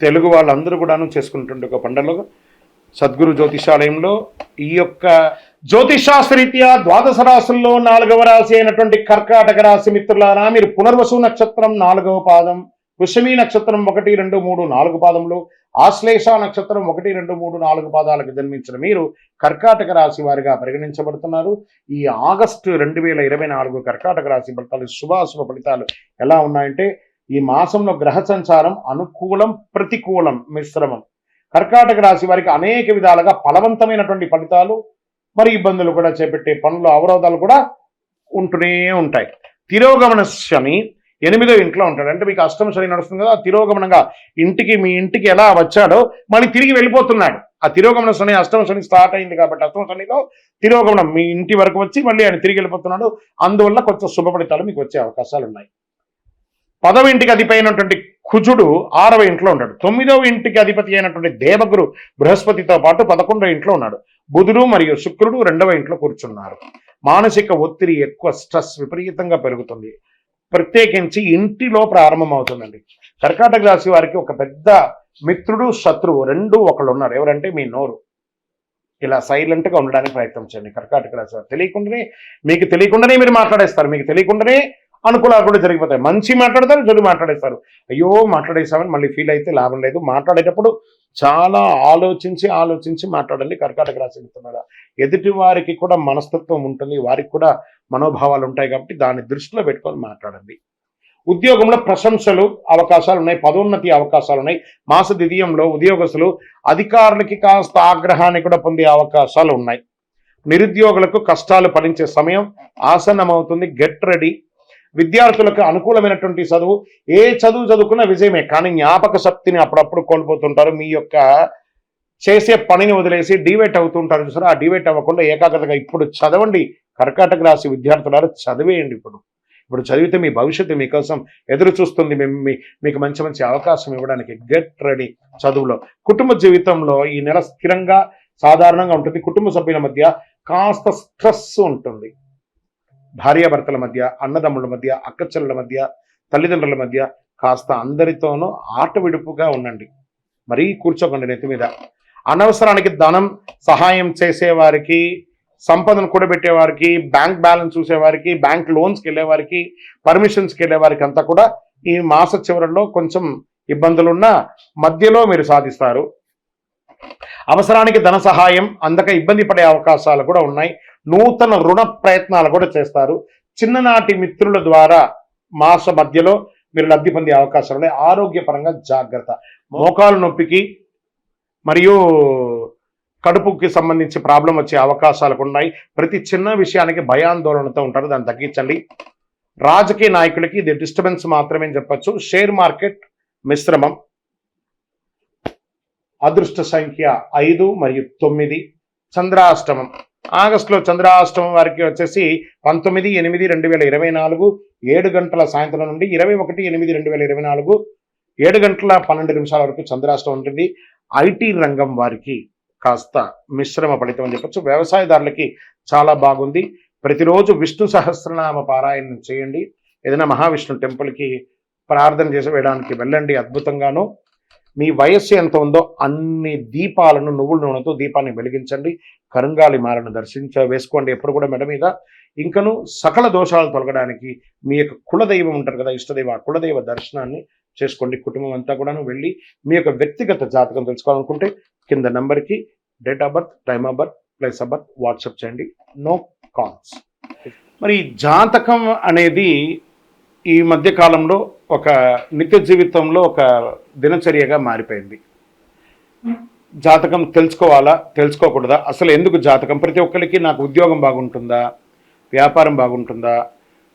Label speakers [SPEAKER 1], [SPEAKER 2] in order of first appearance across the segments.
[SPEAKER 1] తెలుగు వాళ్ళందరూ కూడాను చేసుకుంటుండే ఒక పండుగ సద్గురు జ్యోతిషాలయంలో. ఈ యొక్క జ్యోతిషాస్త్రరీత్యా ద్వాదశ రాశుల్లో నాలుగవ రాశి అయినటువంటి కర్కాటక రాశి మిత్రులారా మీరు పునర్వసు నక్షత్రం నాలుగవ పాదం పుష్యమి నక్షత్రం ఒకటి రెండు మూడు నాలుగు పాదములు ఆశ్లేష నక్షత్రం ఒకటి రెండు మూడు నాలుగు పాదాలకు జన్మించిన మీరు కర్కాటక రాశి వారిగా పరిగణించబడుతున్నారు. ఈ ఆగస్టు రెండు వేల ఇరవై నాలుగు కర్కాటక రాశి ఫలితాలు శుభాశుభ ఫలితాలు ఎలా ఉన్నాయంటే ఈ మాసంలో గ్రహ సంచారం అనుకూలం ప్రతికూలం మిశ్రమం. కర్కాటక రాశి వారికి అనేక విధాలుగా ఫలవంతమైనటువంటి ఫలితాలు మరి ఇబ్బందులు కూడా చేపట్టే పనులు అవరోధాలు కూడా ఉంటూనే ఉంటాయి. తిరోగమన శని ఎనిమిదో ఇంట్లో ఉంటాడు. అంటే మీకు అష్టమ శని నడుస్తుంది కదా తిరోగమనంగా ఇంటికి మీ ఇంటికి ఎలా వచ్చాడో మళ్ళీ తిరిగి వెళ్ళిపోతున్నాడు. ఆ తిరోగమన శని అష్టమ శని స్టార్ట్ అయింది కాబట్టి అష్టమ శనిలో తిరోగమనం మీ ఇంటి వరకు వచ్చి మళ్ళీ ఆయన తిరిగి వెళ్ళిపోతున్నాడు. అందువల్ల కొంచెం శుభ ఫలితాలు మీకు వచ్చే అవకాశాలు ఉన్నాయి పదవ ఇంటికి అధిపతి అయినటువంటి కుజుడు ఆరవ ఇంట్లో ఉంటాడు తొమ్మిదవ ఇంటికి అధిపతి అయినటువంటి దేవగురు బృహస్పతితో పాటు పదకొండవ ఇంట్లో ఉన్నాడు. బుధుడు మరియు శుక్రుడు రెండవ ఇంట్లో కూర్చున్నారు. మానసిక ఒత్తిడి ఎక్కువ స్ట్రెస్ విపరీతంగా పెరుగుతుంది. ప్రత్యేకించి ఇంటిలో ప్రారంభమవుతుందండి. కర్కాటక రాశి వారికి ఒక పెద్ద మిత్రుడు శత్రువు రెండు ఒకళ్ళు ఉన్నారు. ఎవరంటే మీ నోరు. ఇలా సైలెంట్గా ఉండడానికి ప్రయత్నం చేయండి. కర్కాటక రాశి వారు. తెలియకుండానే మీకు తెలియకుండానే మీరు మాట్లాడేస్తారు. మీకు తెలియకుండానే అనుకూలాలు కూడా జరిగిపోతాయి. మంచి మాట్లాడతారు చెడు మాట్లాడేస్తారు. అయ్యో మాట్లాడేసామని మళ్ళీ ఫీల్ అయితే లాభం లేదు. మాట్లాడేటప్పుడు చాలా ఆలోచించి ఆలోచించి మాట్లాడండి. కర్కాటక రాశి మిత్రులారా. ఎదుటి వారికి కూడా మనస్తత్వం ఉంటుంది. వారికి కూడా మనోభావాలు ఉంటాయి కాబట్టి దాన్ని దృష్టిలో పెట్టుకొని మాట్లాడండి. ఉద్యోగంలో ప్రశంసలు అవకాశాలు ఉన్నాయి. పదోన్నతి అవకాశాలు ఉన్నాయి. మాస ద్వితీయంలో ఉద్యోగస్తులు అధికారులకి కాస్త ఆగ్రహాన్ని కూడా పొందే అవకాశాలు ఉన్నాయి. నిరుద్యోగులకు కష్టాలు పడించే సమయం ఆసన్నమవుతుంది. గెట్ రెడీ విద్యార్థులకు అనుకూలమైనటువంటి చదువు. ఏ చదువు చదువుకున్నా విజయమే. కానీ జ్ఞాపక శక్తిని అప్పుడప్పుడు కోల్పోతుంటారు. మీ యొక్క చేసే పనిని వదిలేసి డివేట్ అవుతుంటారు చూసారు? ఆ డివేట్ అవ్వకుండా ఏకాగ్రతగా ఇప్పుడు చదవండి. కర్కాటక రాశి విద్యార్థులారు చదివేయండి ఇప్పుడు. ఇప్పుడు చదివితే మీ భవిష్యత్తు మీకోసం ఎదురు చూస్తుంది. మీ- మీ- మీకు మంచి మంచి అవకాశం ఇవ్వడానికి గెట్ రెడీ చదువులో. కుటుంబ జీవితంలో ఈ నెల స్థిరంగా సాధారణంగా ఉంటుంది. కుటుంబ సభ్యుల మధ్య కాస్త స్ట్రెస్ ఉంటుంది. భార్యాభర్తల మధ్య అన్నదమ్ముల మధ్య అక్కచెల్లెల మధ్య తల్లిదండ్రుల మధ్య కాస్త అందరితోనూ ఆట విడుపుగా ఉండండి. మరీ కూర్చోకండి నెత్తి మీద. అనవసరానికి ధనం సహాయం చేసేవారికి సంపదను కూడబెట్టేవారికి బ్యాంక్ బ్యాలెన్స్ చూసేవారికి బ్యాంక్ లోన్స్కి వెళ్ళేవారికి పర్మిషన్స్కి వెళ్ళే వారికి అంతా కూడా ఈ మాస చివరిలో కొంచెం ఇబ్బందులున్నా మధ్యలో మీరు సాధిస్తారు. అవసరానికి ధన సహాయం అందక ఇబ్బంది పడే అవకాశాలు కూడా ఉన్నాయి. నూతన రుణ ప్రయత్నాలు కూడా చేస్తారు. చిన్ననాటి మిత్రుల ద్వారా మాస మధ్యలో మీరు లబ్ధి పొందే అవకాశాలు ఉన్నాయి. ఆరోగ్యపరంగా జాగ్రత్త. మోకాలు నొప్పికి మరియు కడుపుకి సంబంధించి ప్రాబ్లం వచ్చే అవకాశాలు ఉన్నాయి. ప్రతి చిన్న విషయానికి భయాందోళనతో ఉంటారు. దాన్ని తగ్గించండి. రాజకీయ నాయకులకి ఇది డిస్టర్బెన్స్ మాత్రమే చెప్పొచ్చు. షేర్ మార్కెట్ మిశ్రమం. అదృష్ట సంఖ్య ఐదు మరియు తొమ్మిది. చంద్రాష్టమం. ఆగస్టులో చంద్రాష్టమం వారికి వచ్చేసి పంతొమ్మిది ఎనిమిది రెండు వేల ఇరవై నాలుగు ఏడు గంటల సాయంత్రం నుండి ఇరవై ఒకటి ఎనిమిది రెండు వేల ఇరవై నాలుగు ఏడు గంటల పన్నెండు నిమిషాల వరకు చంద్రాష్టమం ఉంటుంది. ఐటీ రంగం వారికి కాస్త మిశ్రమ ఫలితం అని చెప్పచ్చు. వ్యవసాయదారులకి చాలా బాగుంది. ప్రతిరోజు విష్ణు సహస్రనామ పారాయణం చేయండి. ఏదైనా మహావిష్ణు టెంపుల్కి ప్రార్థన చేసి వేయడానికి వెళ్ళండి అద్భుతంగాను. మీ వయస్సు ఎంత ఉందో అన్ని దీపాలను నువ్వుల నూనెతో దీపాన్ని వెలిగించండి. కరుంగాలి మాలను దర్శించ వేసుకోండి ఎప్పుడు కూడా మెడ మీద. ఇంకను సకల దోషాలు తొలగడానికి మీ యొక్క కులదైవం ఉంటారు కదా ఇష్టదైవ ఆ కులదైవ దర్శనాన్ని చేసుకోండి. కుటుంబం అంతా కూడాను వెళ్ళి మీ యొక్క వ్యక్తిగత జాతకం తెలుసుకోవాలనుకుంటే కింద నెంబర్కి date of birth time of birth place of birth WhatsApp చేయండి. No calls. మరి జాతకం అనేది ఈ మధ్య కాలంలో ఒక నిత్య జీవితంలో ఒక దినచర్యగా మారిపోయింది. జాతకం తెలుసుకోవాలా? తెలుసుకోకూడదా? అసలు ఎందుకు జాతకం? ప్రతి ఒక్కరికి నాకు ఉద్యోగం బాగుంటుందా? వ్యాపారం బాగుంటుందా?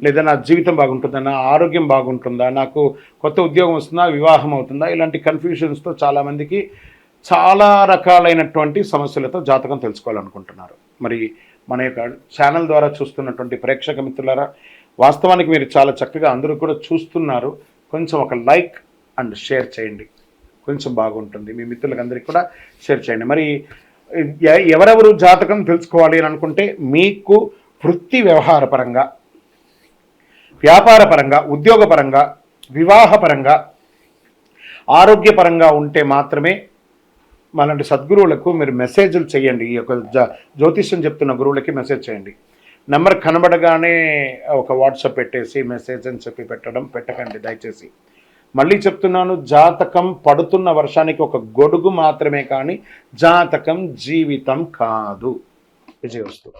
[SPEAKER 1] లేదా నా జీవితం బాగుంటుందా? నా ఆరోగ్యం బాగుంటుందా? నాకు కొత్త ఉద్యోగం వస్తుందా? వివాహం అవుతుందా? ఇలాంటి కన్ఫ్యూషన్స్తో చాలామందికి చాలా రకాలైనటువంటి సమస్యలతో జాతకం తెలుసుకోవాలనుకుంటున్నారు. మరి మన యొక్క ఛానల్ ద్వారా చూస్తున్నటువంటి ప్రేక్షక మిత్రులారా వాస్తవానికి మీరు చాలా చక్కగా అందరూ కూడా చూస్తున్నారు. కొంచెం ఒక లైక్ అండ్ షేర్ చేయండి. కొంచెం బాగుంటుంది. మీ మిత్రులకు అందరికీ కూడా షేర్ చేయండి. మరి ఎవరెవరు జాతకం తెలుసుకోవాలి అని అనుకుంటే మీకు వృత్తి వ్యవహార పరంగా వ్యాపార పరంగా ఉద్యోగపరంగా వివాహపరంగా ఆరోగ్యపరంగా ఉంటే మాత్రమే మనలాంటి సద్గురువులకు మీరు మెసేజ్లు చేయండి. ఈ యొక్క జ- జ్యోతిష్యం చెప్తున్న గురువులకి మెసేజ్ చేయండి. నెంబర్ కనబడగానే ఒక వాట్సాప్ పెట్టేసి మెసేజ్ అని చెప్పి పెట్టడం పెట్టకండి దయచేసి. మళ్ళీ చెప్తున్నాను జాతకం పడుతున్న వర్షానికి ఒక గొడుగు మాత్రమే కానీ జాతకం జీవితం కాదు. విజయవస్తు.